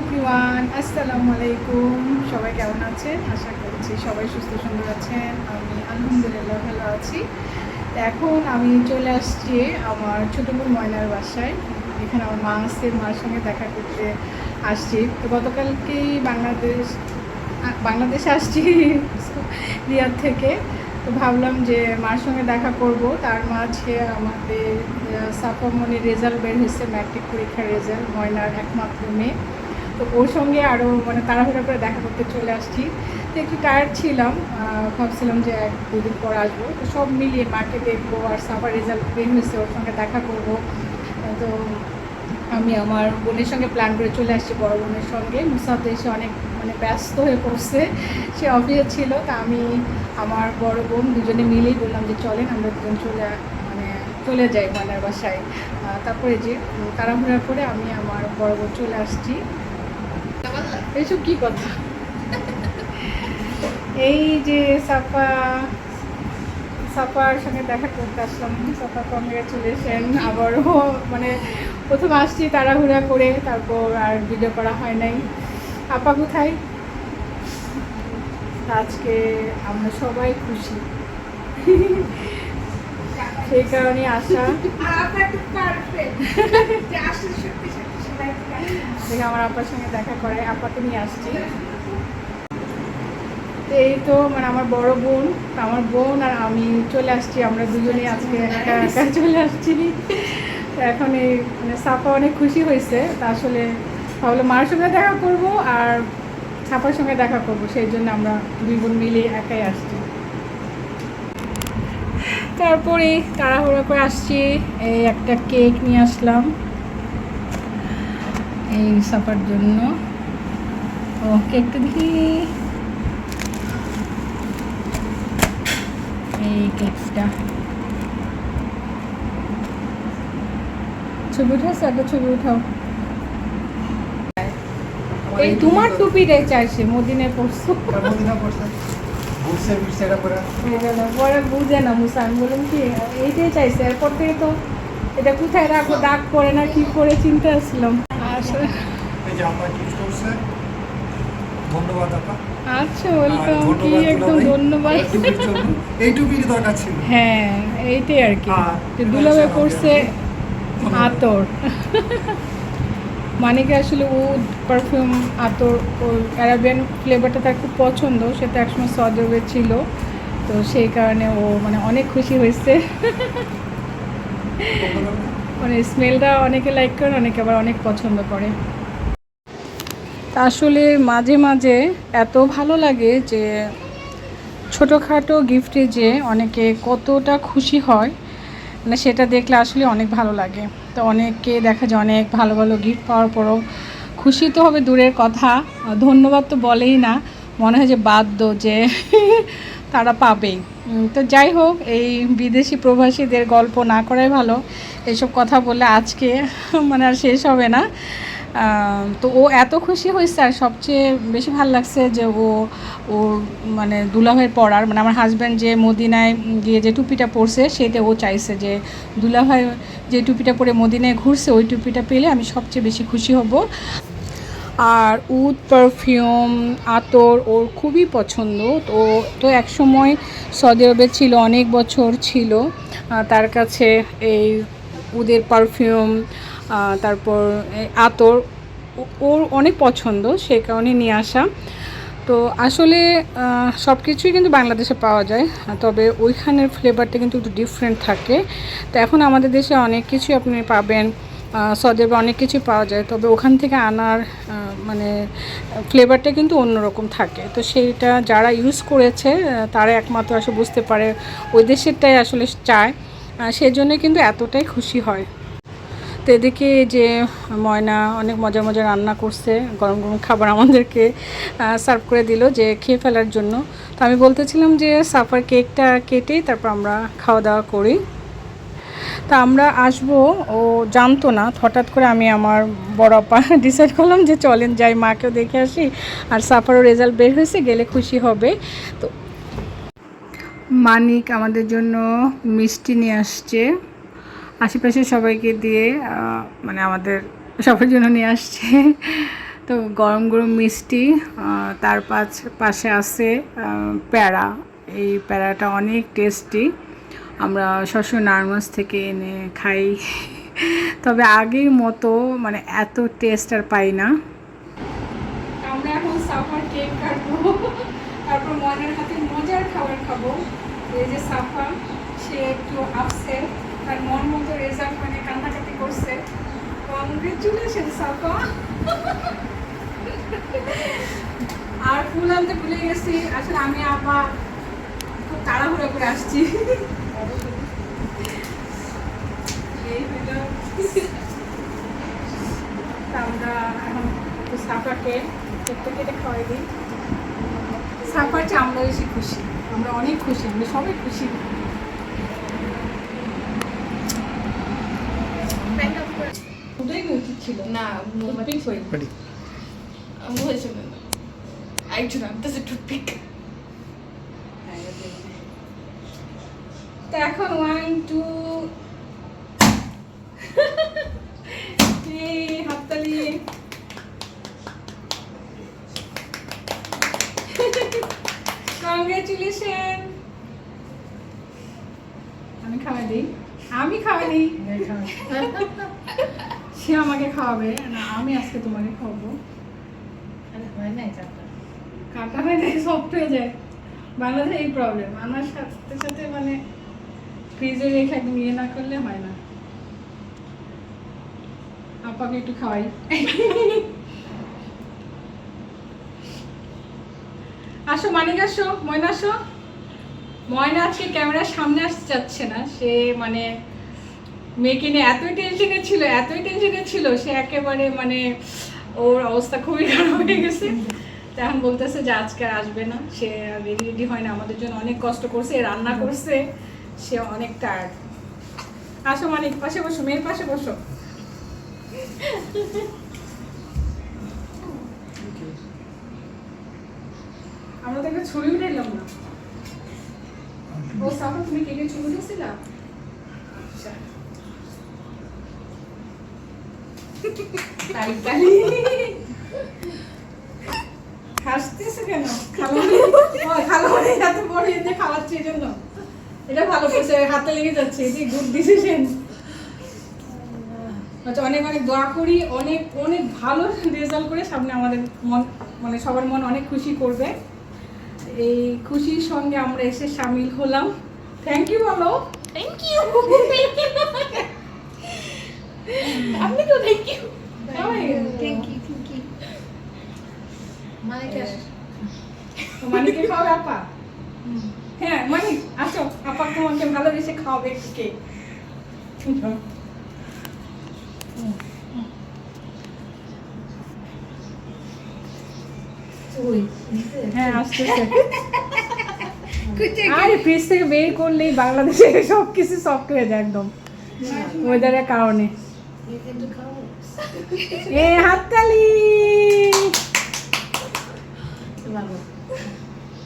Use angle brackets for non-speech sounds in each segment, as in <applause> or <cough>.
Everyone আসসালামু আলাইকুম। সবাই কেমন আছেন? আশা করছি সবাই সুস্থ সুন্দর আছেন। আমি আলহামদুলিল্লাহ ভালো আছি। এখন আমি চলে আসছি আমার ছোটো বোন ময়নার বাসায়। এখানে আমার মা আসছে মার সঙ্গে দেখা করতে আসছি। তো গতকালকেই বাংলাদেশ বাংলাদেশে আসছি <laughs> রিয়াদ থেকে। তো ভাবলাম যে মার সঙ্গে দেখা করব। তার মাঝে আমাদের সাফামনির রেজাল্ট বের হয়েছে, ম্যাট্রিক পরীক্ষার রেজাল্ট, ময়নার একমাত্র মেয়ে। তো ওর সঙ্গে আরও মানে তাড়াহুড়া করে দেখা করতে চলে আসছি। তো একটু টায়ার্ড ছিলাম ভাবছিলাম যে এক দুদিন পর আসব। তো সব মিলিয়ে মাকে দেখব আর সাফার রেজাল্ট বের হয়েছে, ওর সঙ্গে দেখা করব। তো আমি আমার বোনের সঙ্গে প্ল্যান করে চলে আসছি, বড় বোনের সঙ্গে। মুসাফ এসে অনেক মানে ব্যস্ত হয়ে পড়ছে, সে অফিসে ছিল। তা আমি আমার বড় বোন দুজনে মিলেই বললাম যে চলেন, আমরা দুজন চলে মানে চলে যাই ময়নার বাসায় তারপরে যে তাড়াহুড়া করে আমি আমার বড় বোন চলে আসছি। এইসব কি কথা? এই যে সাফা, সাফার সঙ্গে দেখা করতে আসলাম। সাফা কংগ্রেচুলেশন আবারও মানে প্রথম আসছি তাড়াহুড়া করে, তারপর আর ভিডিও করা হয় নাই। আপা কোথায়? আজকে আমরা সবাই খুশি। সেই কারণে আসা দেখে আমার আপার সঙ্গে দেখা করে আপাকে নিয়ে আসছি। তো এই তো মানে আমার বড় বোন আমার বোন আর আমি চলে আসছি, আমরা দুজনে আজকে একা একা চলে আসছি। এখন এই মানে সাপা অনেক খুশি হয়েছে, তা আসলে তাহলে মার সঙ্গে দেখা করব আর ছাপার সঙ্গে দেখা করব, সেই জন্য আমরা দুই বোন মিলে একাই আসছি। তারপরে তাড়াহুড়ো করে আসছি, এই একটা কেক নিয়ে আসলাম। এই সাপার জন্য। ও কেকটা দেখি। এই কেকটা। ছবি উঠাস একটা ছবি উঠাও। এই তোমার টুপিটাই চাইছে মদিনে পড়ছো পরে বুঝে না মুসা। আমি বললাম কি এইটাই চাইছে। এরপর থেকে তো এটা কোথায় রাখব? দাগ পরে না কি করে চিন্তা আসলাম আসলে ধন্যবাদ আপা। আচ্ছা ওয়েলকাম কি একদম ধন্যবাদ। দরকার ছিল। হ্যাঁ এইটাই আর কি। পড়ছে আতর। মানিকে আসলে উড পারফিউম আতর অ্যারাবিয়ান ফ্লেভারটা তার খুব পছন্দ সেটা একসময় সদরবে ছিল। তো সেই কারণে ও মানে অনেক খুশি হয়েছে। মানে স্মেলটা অনেকে লাইক করে, অনেকে আবার অনেক পছন্দ করে। তা আসলে মাঝে মাঝে এত ভালো লাগে যে ছোটোখাটো গিফটে যে অনেকে কতটা খুশি হয় মানে সেটা দেখলে আসলে অনেক ভালো লাগে। তো অনেকে দেখা যায় অনেক ভালো ভালো গিফট পাওয়ার পরও খুশি তো হবে দূরের কথা, ধন্যবাদ তো বলেই না। মনে হয় যে বাধ্য যে <laughs> তারা পাবে। তো যাই হোক, এই বিদেশি প্রবাসীদের গল্প না করাই ভালো। এসব কথা বললে আজকে <laughs> মানে আর শেষ হবে না। তো ও এত খুশি হয়েছে আর সবচেয়ে বেশি ভালো লাগছে যে ও ওর মানে দুলাভাইয়ের পড়ার মানে আমার হাজব্যান্ড যে মদিনায় গিয়ে যে টুপিটা পরছে সেটা ও চাইছে যে দুলাভাই যে টুপিটা পরে মদিনায় ঘুরছে, ওই টুপিটা পেলে আমি সবচেয়ে বেশি খুশি হব। আর উড পারফিউম আতর ওর খুবই পছন্দ। তো তো একসময় সৌদি আরবে ছিল, অনেক বছর ছিল। তার কাছে এই উদের পারফিউম তারপর আতর ওর অনেক পছন্দ, সে কারণে নিয়ে আসা। তো আসলে সব কিছুই কিন্তু বাংলাদেশে পাওয়া যায়। তবে ওইখানের ফ্লেভারটা কিন্তু একটু ডিফারেন্ট থাকে। তো এখন আমাদের দেশে অনেক কিছুই আপনি পাবেন। সৌদি আরবে অনেক কিছু পাওয়া যায়। তবে ওখান থেকে আনার মানে ফ্লেভারটা কিন্তু অন্যরকম থাকে। তো সেইটা যারা ইউজ করেছে তারা একমাত্র আসলে বুঝতে পারে ওই দেশেরটাই আসলে চায়। সেই জন্য কিন্তু এতটাই খুশি হয়। তো এদিকে যে ময়না অনেক মজার মজার রান্না করছে, গরম গরম খাবার আমাদেরকে সার্ভ করে দিল যে খেয়ে ফেলার জন্য। তো আমি বলতেছিলাম যে সাফার কেকটা কেটেই তারপর আমরা খাওয়া দাওয়া করি। তা আমরা আসব, ও জানতো না। হঠাৎ করে আমি আমার বড় আপা <laughs> ডিসাইড করলাম যে চলেন যাই, মাকেও দেখে আসি। আর সাফারও রেজাল্ট বের হয়েছে, গেলে খুশি হবে। তো মানিক আমাদের জন্য মিষ্টি নিয়ে আসছে। আশেপাশে সবাইকে দিয়ে মানে আমাদের সবার জন্য নিয়ে আসছে। তো গরম গরম মিষ্টি তার পাশ আছে প্যারা। এই প্যারাটা অনেক টেস্টি আমরা সবসময় নার্মাস থেকে এনে খাই। তবে আগের মতো মানে এত টেস্ট আর পাই না। আমরা এখন সাফার কেক তারপর মজার খাবার খাব। এই যে সাফা, সে একটু তার মন মতো রেজাল্ট মানে করছে। সাফা। আর ফুল আনতে ভুলে গেছি। আসলে আমি আবার খুব তাড়াহুড়ো করে আসছি। আমরা এখন একটু সাফাকে কেকটা কেটে খাওয়াই দিই সাফার চেয়ে আমরা বেশি খুশি আমরা অনেক খুশি আমরা সবাই খুশি ছিল না টুথপিক Ready? হয়েছে না একজন আনতেছে টুথপিক তো এখন ওয়ান টু হাততালি। কংগ্রেচুলেশন আমি খাওয়াই দিই? আমি খাওয়াই দিই? সে আমাকে খাওয়াবে। না আমি আজকে তোমাকে খাওয়াবো। কাটা হয়ে যায় সফট হয়ে যায়। বাংলাদেশে এই প্রবলেম আমার সাথে সাথে মানে ফ্রিজে রেখে একদম ইয়ে না করলে হয় না। আপাকে একটু খাওয়াই। আসো, মানিক, আসো, ময়না আসো। ময়না আজকে ক্যামেরার সামনে আসতে চাচ্ছে না। সে মানে মেয়েকে নিয়ে এতই টেনশনে ছিল, এতই টেনশনে ছিল, সে একেবারে মানে ওর অবস্থা খুবই খারাপ হয়ে গেছে। এখন বলতেছে যে আজকে আসবে না। সে রেডি রেডি হয় না। আমাদের জন্য অনেক কষ্ট করছে, রান্না করছে। সে অনেক টায়ার্ড আসো মানিক পাশে বসো মেয়ের পাশে বসো। আমরা তো একটা ছবি উঠাইলাম না। ও সাফা তুমি কেকে ছবি উঠেছিলা আচ্ছা। হাসতেছে কেন? ও এত বড় এতে খাওয়াচ্ছে এই জন্য। এটা ভালো করছে হাতে লেগে যাচ্ছে এটি গুড ডিসিশন আচ্ছা অনেক অনেক দোয়া করি অনেক অনেক ভালো রেজাল্ট করে সামনে আমাদের মন মানে সবার মন অনেক খুশি করবে। এই খুশির সঙ্গে আমরা এসে সামিল হলাম। থ্যাংক ইউ বলো। থ্যাংক ইউ আপনি তো thank you thank you thank you মালিক মানিকে খাওয়াবে আপা হ্যাঁ মানিক আসো আপা তোমাকে ভালোবেসে খাওয়াবে কেক হ্যাঁ আর ফ্রিজ থেকে বের করলেই বাংলাদেশে সব কিছু সফট হয়ে যায় একদম ওয়েদারের কারণে। এ হাততালি!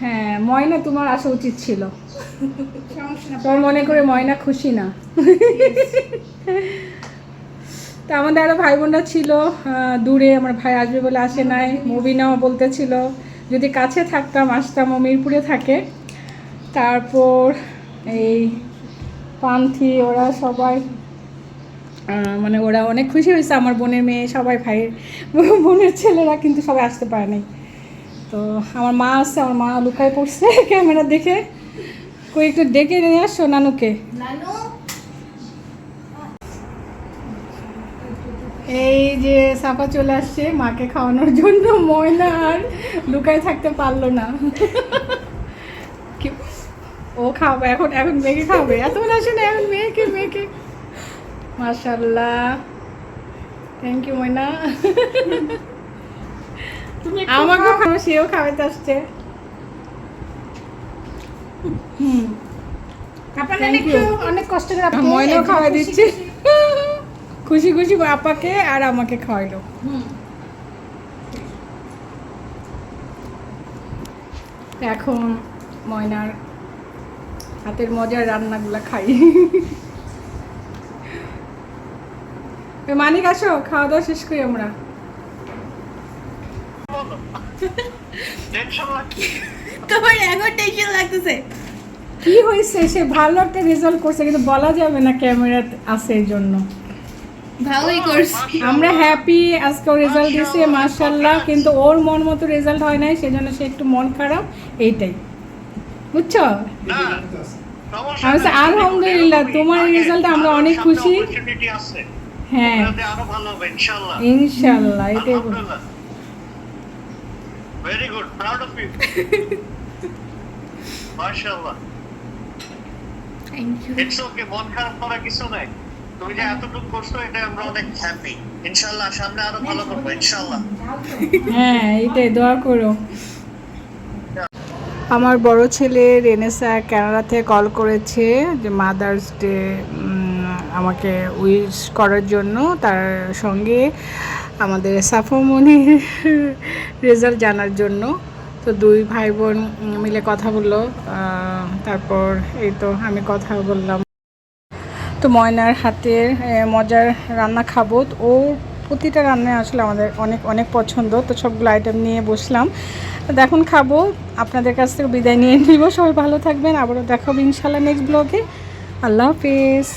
হ্যাঁ ময়না তোমার আসা উচিত ছিল। তোমার মনে করে ময়না খুশি না? তা আমাদের আরও ভাই বোনরা ছিল দূরে আমার ভাই আসবে বলে আসে নাই মুবিনাও বলতেছিল। যদি কাছে থাকতাম আসতাম ও মিরপুরে থাকে। তারপর এই পান্থি ওরা সবাই মানে ওরা অনেক খুশি হয়েছে আমার বোনের মেয়ে সবাই ভাইয়ের বোনের ছেলেরা কিন্তু সবাই আসতে পারে নাই। তো আমার মা আসছে আমার মা লুকায় পড়ছে <laughs> ক্যামেরা দেখে। কই একটু ডেকে নিয়ে আসো নানুকে। এই যে সাপা চলে আসছে মাকে খাওয়ানোর জন্য। ময়না আর লুকায় থাকতে পারল না। <laughs> কি- ও খাবে এখন এখন মেয়েকে খাবে এত আসে না এখন মেয়েকে মেয়েকে। মাশাল্লাহ থ্যাংক ইউ ময়না। <laughs> আমাকেও খাওয়া সেও খাওয়াতে আসছে হুম. অনেক কষ্ট করে ময়নাও দিচ্ছে। খুশি। খুশি খুশি আপাকে আর আমাকে খাওয়াইলো। এখন ময়নার হাতের মজার রান্নাগুলা খাই। মানিক আসো খাওয়া দাওয়া শেষ করি আমরা। বলো টেনশন লাগছে তোমার এখন টেনশন লাগতেছে। কি হয়েছে? সে ভালো একটা রেজাল্ট করছে কিন্তু বলা যাবে না ক্যামেরা আছে জন্য। ভালোই করছি। আমরা হ্যাপি আজকে রেজাল্ট দিছে মার্শাল্লাহ কিন্তু ওর মন মতো রেজাল্ট হয় নাই সেজন্য সে একটু মন খারাপ এইটাই। বুঝছ? না আমি আলহামদুলিল্লাহ, তোমার রেজাল্টে আমরা অনেক খুশি। হ্যাঁ। ওটাতে আরও ভালো হবে ইনশাআল্লাহ। ইনশাল্লাহ এটাই very good proud of you মাশাআল্লাহ থ্যাংক ইউ ইটস ওকে মন খারাপ করার কিছু নাই। তুমি যে এতটুকু করছ এটা আমরা অনেক হ্যাপি ইনশাআল্লাহ সামনে আরও ভালো করব ইনশাআল্লাহ। হ্যাঁ এইটাই দোয়া করো। আমার বড় ছেলে রেনেসা কানাডা থেকে কল করেছে যে মাদার্স ডে আমাকে উইশ করার জন্য তার সঙ্গে। আমাদের সাফমনির রেজাল্ট জানার জন্য। তো দুই ভাই বোন মিলে কথা বলল তারপর এই তো আমি কথা বললাম। তো ময়নার হাতের মজার রান্না খাব। ওর প্রতিটা রান্নায় আসলে আমাদের অনেক অনেক পছন্দ। তো সবগুলো আইটেম নিয়ে বসলাম। দেখুন খাব, আপনাদের কাছ থেকে বিদায় নিয়ে নিব। সবাই ভালো থাকবেন। আবারও দেখাবো ইনশাল্লাহ নেক্সট ব্লগে আল্লাহ হাফিজ।